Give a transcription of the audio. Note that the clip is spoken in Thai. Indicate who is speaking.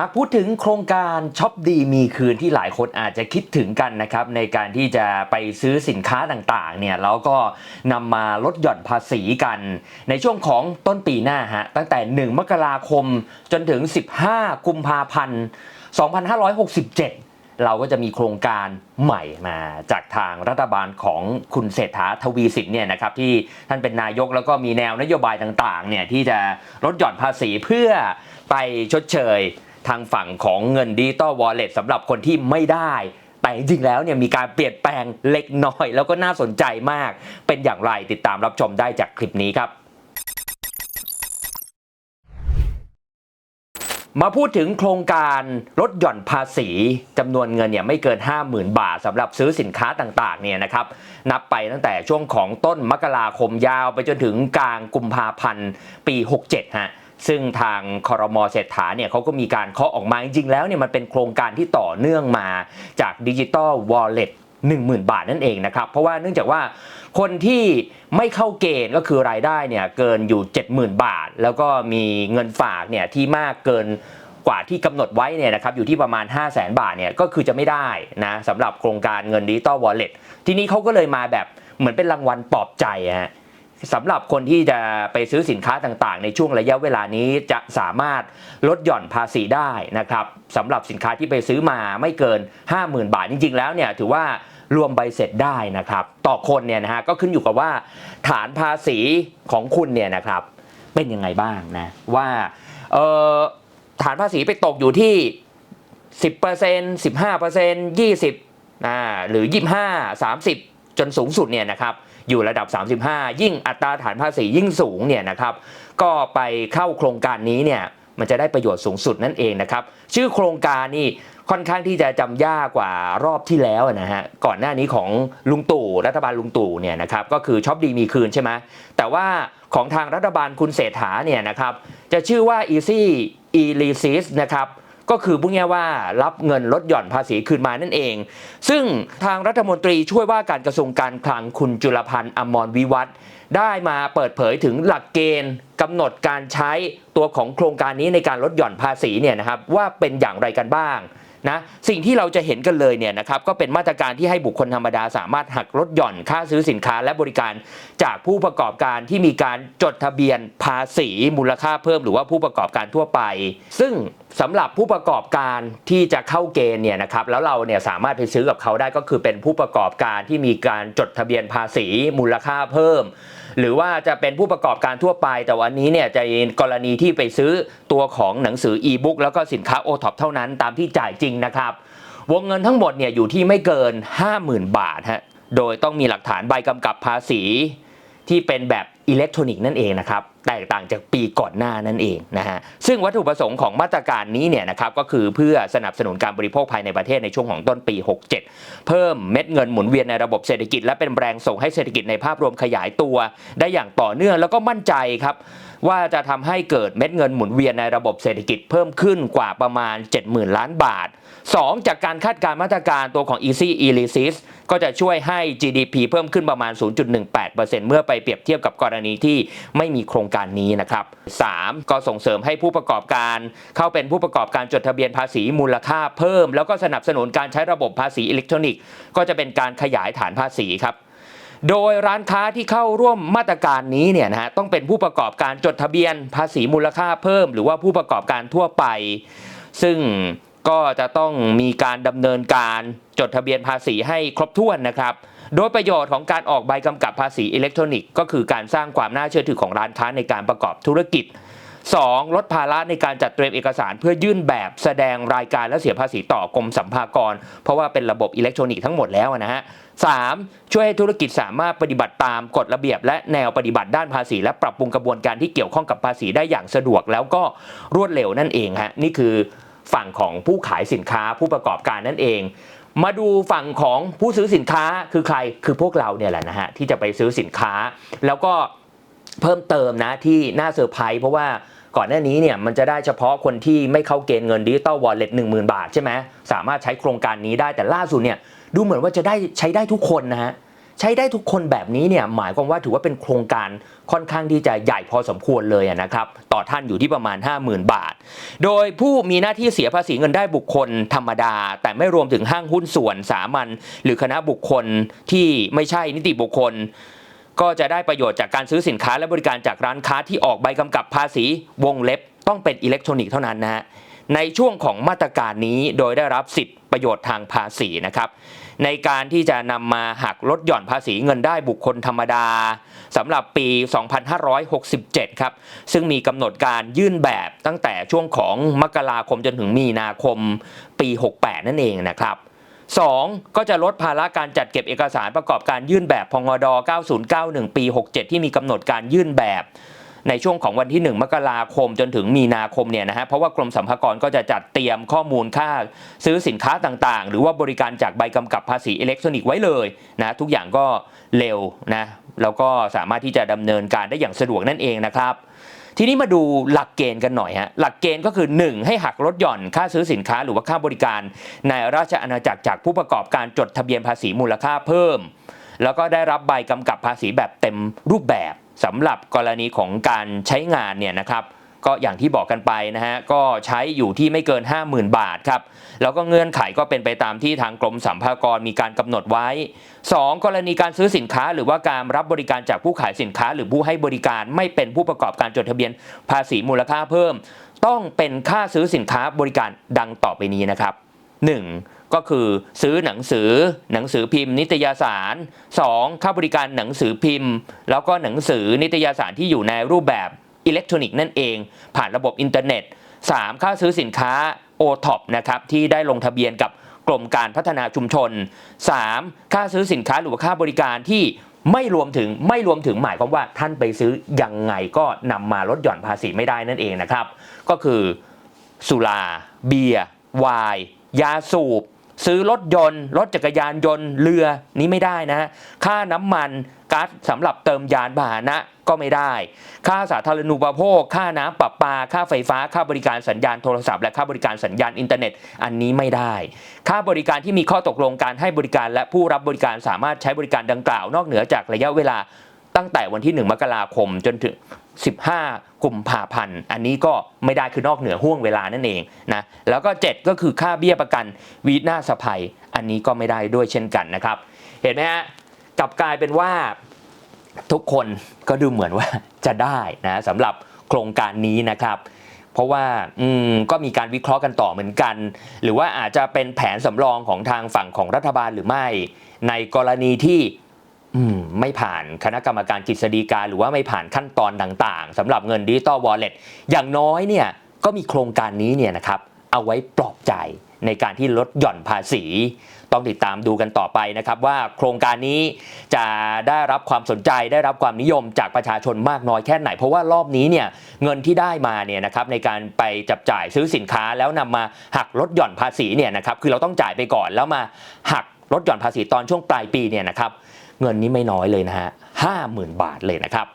Speaker 1: หากพูดถึงโครงการช็อปดีมีคืนที่หลายคนอาจจะคิดถึงกันนะครับในการที่จะไปซื้อสินค้าต่างๆเนี่ยแล้วก็นำมาลดหย่อนภาษีกัน ในช่วงของต้นปีหน้าฮะตั้งแต่ 1 มกราคมจนถึง 15 กุมภาพันธ์ 2567 เราก็จะมีโครงการใหม่มาจากทางรัฐบาลของคุณเศรษฐาทวีสินเนี่ยนะครับที่ท่านเป็นนายกแล้วก็มีแนวนโยบายต่างๆเนี่ยที่จะลดหย่อนภาษีเพื่อไปชดเชย ทางฝั่งของเงินดิจิตอลวอลเล็ตสำหรับคนที่ไม่ได้แต่จริงๆ แล้วเนี่ยมีการเปลี่ยนแปลงเล็กน้อย แล้วก็น่าสนใจมาก เป็นอย่างไรติดตามรับชมได้จากคลิปนี้ครับ มาพูดถึงโครงการลดหย่อนภาษีจำนวนเงินเนี่ยไม่เกิน 50,000 บาทสำหรับซื้อสินค้าต่างๆเนี่ยนะครับนับไปตั้งแต่ช่วงของต้นมกราคมยาวไปจนถึงกลางกุมภาพันธ์ปี 67ฮะ ซึ่งทางคอรมอเศรษฐาเนี่ยเขาก็มีการเคาะออกมาจริงๆแล้วเนี่ยมันเป็นโครงการที่ต่อเนื่องมาจากดิจิ t a ลวอลเล็ต10,000 บาทนั่นเองนะครับ เพราะว่าเนื่องจากว่าคนที่ไม่เข้าเกณฑ์ก็คือรายได้เนี่ยเกินอยู่ 70,000 บาท แล้วก็มีเงินฝากเนี่ยที่มากเกินกว่าที่กำหนดไว้เนี่ยนะครับอยู่ที่ประมาณ 5 0 0 0 0 0บาทเนี่ยก็คือจะไม่ได้นะสำหรับโครงการเงินดิจิตอลวอลเล็ตทีนี้เขาก็เลยมาแบบเหมือนเป็นรางวัลปลอบใจฮะ สำหรับคนที่จะไปซื้อสินค้าต่างๆ ในช่วงระยะเวลานี้จะสามารถลดหย่อนภาษีได้นะครับสำหรับสินค้าที่ไปซื้อมาไม่เกิน 50,000 บาทจริง ๆ แล้วเนี่ยถือว่ารวมใบเสร็จได้นะครับ ต่อคนเนี่ยนะฮะก็ขึ้นอยู่กับว่า ฐานภาษีของคุณเนี่ยนะครับ เป็นยังไงบ้างนะว่าฐานภาษีไปตกอยู่ที่ 10% 15% 20อ่าหรือ 25 30 จนสูงสุดเนี่ยนะครับอยู่ระดับ 35 ยิ่งอัตราฐานภาษียิ่งสูงเนี่ยนะครับก็ไปเข้าโครงการนี้เนี่ยมันจะได้ประโยชน์สูงสุดนั่นเองนะครับชื่อโครงการนี่ค่อนข้างที่จะจำยากกว่ารอบที่แล้วนะฮะก่อนหน้านี้ของลุงตู่รัฐบาลลุงตู่เนี่ยนะครับก็คือช็อปดีมีคืนใช่ไหมแต่ว่าของทางรัฐบาลคุณเศรษฐาเนี่ยนะครับจะชื่อว่า easy e l e a s นะครับ ก็คือพูดง่ายว่ารับเงินลดหย่อนภาษีคืนมานั่นเอง ซึ่งทางรัฐมนตรีช่วยว่าการกระทรวงการคลังคุณจุลพันธ์อมรวิวัฒได้มาเปิดเผยถึงหลักเกณฑ์กำหนดการใช้ตัวของโครงการนี้ในการลดหย่อนภาษีเนี่ยนะครับว่าเป็นอย่างไรกันบ้าง นะสิ่งที่เราจะเห็นกันเลยเนี่ยนะครับก็เป็นมาตรการที่ให้บุคคลธรรมดาสามารถหักลดหย่อนค่าซื้อสินค้าและบริการ จากผู้ประกอบการที่มีการจดทะเบียนภาษีมูลค่าเพิ่ม หรือว่าผู้ประกอบการทั่วไป ซึ่งสำหรับผู้ประกอบการที่จะเข้าเกณฑ์เนี่ยนะครับแล้วเราเนี่ยสามารถไปซื้อกับเขาได้ก็คือเป็นผู้ประกอบการที่มีการจดทะเบียนภาษีมูลค่าเพิ่ม หรือว่าจะเป็นผู้ประกอบการทั่วไป แต่วันนี้เนี่ยจะกรณีที่ไปซื้อตัวของหนังสืออีบุ๊กแล้วก็สินค้าโอท็อปเท่านั้นตามที่จ่ายจริงนะครับ วงเงินทั้งหมดเนี่ยอยู่ที่ไม่เกิน 50,000 บาทฮะ โดยต้องมีหลักฐานใบกำกับภาษีที่เป็นแบบ อิเล็กทรอนิกส์นั่นเองนะครับแตกต่างจากปีก่อนหน้านั่นเองนะฮะซึ่งวัตถุประสงค์ของมาตรการนี้เนี่ยนะครับก็คือเพื่อสนับสนุนการบริโภคภายในประเทศในช่วงของต้นปี 67 เพิ่มเม็ดเงินหมุนเวียนในระบบเศรษฐกิจ และเป็นแรงส่งให้เศรษฐกิจในภาพรวมขยายตัว ได้อย่างต่อเนื่องแล้วก็มั่นใจครับว่าจะทำให้เกิดเม็ดเงินหมุนเวียนในระบบเศรษฐกิจเพิ่มขึ้นกว่าประมาณ 70,000 ล้านบาท 2. จากการคาดการมาตรการตัวของ Easy e l y s i s ก็จะช่วยให้ GDP เพิ่มขึ้นประมาณ 0.18%เมื่อไปเปรียบเทียบกับกรณีที่ไม่มีโครงการนี้นะครับ 3. ก็ส่งเสริมให้ผู้ประกอบการเข้าเป็นผู้ประกอบการจดทะเบียนภาษีมูลค่าเพิ่ม แล้วก็สนับสนุนการใช้ระบบภาษีอิเล็กทรอนิกส์ ก็จะเป็นการขยายฐานภาษีครับโดยร้านค้าที่เข้าร่วมมาตรการนี้เนี่ยนะฮะต้องเป็นผู้ประกอบการจดทะเบียนภาษีมูลค่าเพิ่ม หรือว่าผู้ประกอบการทั่วไป ซึ่ง ก็จะต้องมีการดำเนินการจดทะเบียนภาษีให้ครบถ้วนนะครับ โดยประโยชน์ของการออกใบกำกับภาษีอิเล็กทรอนิกส์ก็คือการสร้างความน่าเชื่อถือของร้านค้าในการประกอบธุรกิจ 2. ลดภาระในการจัดเตรียมเอกสารเพื่อยื่นแบบแสดงรายการและเสียภาษีต่อกรมสัมภากร เพราะว่าเป็นระบบอิเล็กทรอนิกส์ทั้งหมดแล้วนะฮะ 3. ช่วยให้ธุรกิจสามารถปฏิบัติตามกฎระเบียบ และแนวปฏิบัติด้านภาษี และปรับปรุงกระบวนการที่เกี่ยวข้องกับภาษีได้อย่างสะดวกแล้วก็รวดเร็วนั่นเองฮะนี่คือ ฝั่งของผู้ขายสินค้าผู้ประกอบการนั่นเอง มาดูฝั่งของผู้ซื้อสินค้าคือใครคือพวกเราเนี่ยแหละนะฮะที่จะไปซื้อสินค้า แล้วก็เพิ่มเติมนะที่น่าเซอร์ไพรส์เพราะว่าก่อนหน้านี้เนี่ยมันจะได้เฉพาะคนที่ไม่เข้าเกณฑ์เงินดิจิตอลวอลเล็ตหนึ่งหมื่นบาทใช่ไหมสามารถใช้โครงการนี้ได้แต่ล่าสุดเนี่ยดูเหมือนว่าจะได้ใช้ได้ทุกคนนะฮะ ใช้ได้ทุกคนแบบนี้เนี่ยหมายความว่าถือว่าเป็นโครงการค่อนข้างที่จะใหญ่พอสมควรเลยนะครับต่อท่านอยู่ที่ประมาณ 50,000 บาท โดยผู้มีหน้าที่เสียภาษีเงินได้บุคคลธรรมดา แต่ไม่รวมถึงห้างหุ้นส่วนสามัญหรือคณะบุคคลที่ไม่ใช่นิติบุคคลก็จะได้ประโยชน์จากการซื้อสินค้าและบริการจากร้านค้าที่ออกใบกำกับภาษีวงเล็บต้องเป็นอิเล็กทรอนิกส์เท่านั้นนะฮะ ในช่วงของมาตรการนี้โดยได้รับสิทธิประโยชน์ทางภาษีนะครับในการที่จะนำมาหักลดหย่อนภาษีเงินได้บุคคลธรรมดาสำหรับปี 2567 ครับ ซึ่งมีกำหนดการยื่นแบบตั้งแต่ช่วงของมกราคมจนถึงมีนาคมปี 68 นั่นเองนะครับ 2. ก็จะลดภาระการจัดเก็บเอกสารประกอบการยื่นแบบพงด 9091 ปี 67 ที่มีกำหนดการยื่นแบบ ในช่วงของวันที่ 1 มกราคมจนถึงมีนาคมเนี่ยนะฮะเพราะว่ากรมสรรพากรก็จะจัดเตรียมข้อมูลค่าซื้อสินค้าต่างๆ หรือว่าบริการจากใบกำกับภาษีอิเล็กทรอนิกส์ไว้เลยนะทุกอย่างก็เร็วนะแล้วก็สามารถที่จะดำเนินการได้อย่างสะดวกนั่นเองนะครับทีนี้มาดูหลักเกณฑ์กันหน่อยฮะหลักเกณฑ์ก็คือ 1 ให้หักลดหย่อนค่าซื้อสินค้าหรือว่าค่าบริการ ในราชอาณาจักรจากผู้ประกอบการจดทะเบียนภาษีมูลค่าเพิ่ม แล้วก็ได้รับใบกำกับภาษีแบบเต็มรูปแบบ สำหรับกรณีของการใช้งานเนี่ยนะครับก็อย่างที่บอกกันไปนะฮะก็ใช้อยู่ที่ไม่เกิน 50,000 บาทครับแล้วก็เงื่อนไขก็เป็นไปตามที่ทางกรมสรรพากรมีการกำหนดไว้ 2. กรณีการซื้อสินค้า หรือว่าการรับบริการจากผู้ขายสินค้า หรือผู้ให้บริการไม่เป็นผู้ประกอบการจดทะเบียนภาษีมูลค่าเพิ่ม ต้องเป็นค่าซื้อสินค้าบริการดังต่อไปนี้นะครับ 1. ก็คือซื้อหนังสือหนังสือพิมพ์ นิตยสาร 2. ค่าบริการหนังสือพิมพ์ แล้วก็หนังสือนิตยสารที่อยู่ในรูปแบบอิเล็กทรอนิกส์นั่นเอง ผ่านระบบอินเทอร์เน็ต 3. ค่าซื้อสินค้า o t o p นะครับที่ได้ลงทะเบียนกับกรมการพัฒนาชุมชน 3. ค่าซื้อสินค้าหรือค่าบริการที่ไม่รวมถึงไม่รวมถึงหมายความว่าท่านไปซื้อยังไงก็นำมาลดหย่อนภาษีไม่ได้นั่นเองนะครับ ก็คือสุรา เบียร์ ไวน์ยาสูบ ซื้อรถยนต์ รถจักรยานยนต์เรือนี้ไม่ได้นะฮะค่าน้ำมันก๊าซสำหรับเติมยานพาหนะก็ไม่ได้ ค่าสาธารณูปโภค ค่าน้ำประปา ค่าไฟฟ้า ค่าบริการสัญญาณโทรศัพท์ และค่าบริการสัญญาณอินเทอร์เน็ต อันนี้ไม่ได้ ค่าบริการที่มีข้อตกลงการให้บริการและผู้รับบริการสามารถใช้บริการดังกล่าวนอกเหนือจากระยะเวลา ตั้งแต่วันที่ 1 มกราคมจนถึง 15กุมภาพันธ์ อันนี้ก็ไม่ได้คือนอกเหนือห่วงเวลานั่นเองนะ แล้วก็ 7 ก็คือค่าเบี้ยประกันวีหน้าสะภัย อันนี้ก็ไม่ได้ด้วยเช่นกันนะครับ เห็นไหมฮะ กลับกลายเป็นว่าทุกคนก็ดูเหมือนว่าจะได้นะสำหรับโครงการนี้นะครับเพราะว่าอืมก็มีการวิเคราะห์กันต่อเหมือนกัน หรือว่าอาจจะเป็นแผนสำรองของทางฝั่งของรัฐบาลหรือไม่ ในกรณีที่ ไม่ผ่านคณะกรรมการกฤษฎีกาหรือว่าไม่ผ่านขั้นตอนต่างๆสำหรับเงินดิจิตอลวอลเล็ตอย่างน้อยเนี่ยก็มีโครงการนี้เนี่ยนะครับเอาไว้ปลอบใจในการที่ลดหย่อนภาษี ต้องติดตามดูกันต่อไปนะครับว่าโครงการนี้จะได้รับความสนใจได้รับความนิยมจากประชาชนมากน้อยแค่ไหน เพราะว่ารอบนี้เนี่ยเงินที่ได้มาเนี่ยนะครับในการไปจับจ่ายซื้อสินค้าแล้วนำมาหักลดหย่อนภาษีเนี่ยนะครับคือเราต้องจ่ายไปก่อนแล้วมาหักลดหย่อนภาษีตอนช่วงปลายปีเนี่ยนะครับ เงินนี้ไม่น้อยเลยนะฮะห้าหมื่นบาทเลยนะครับ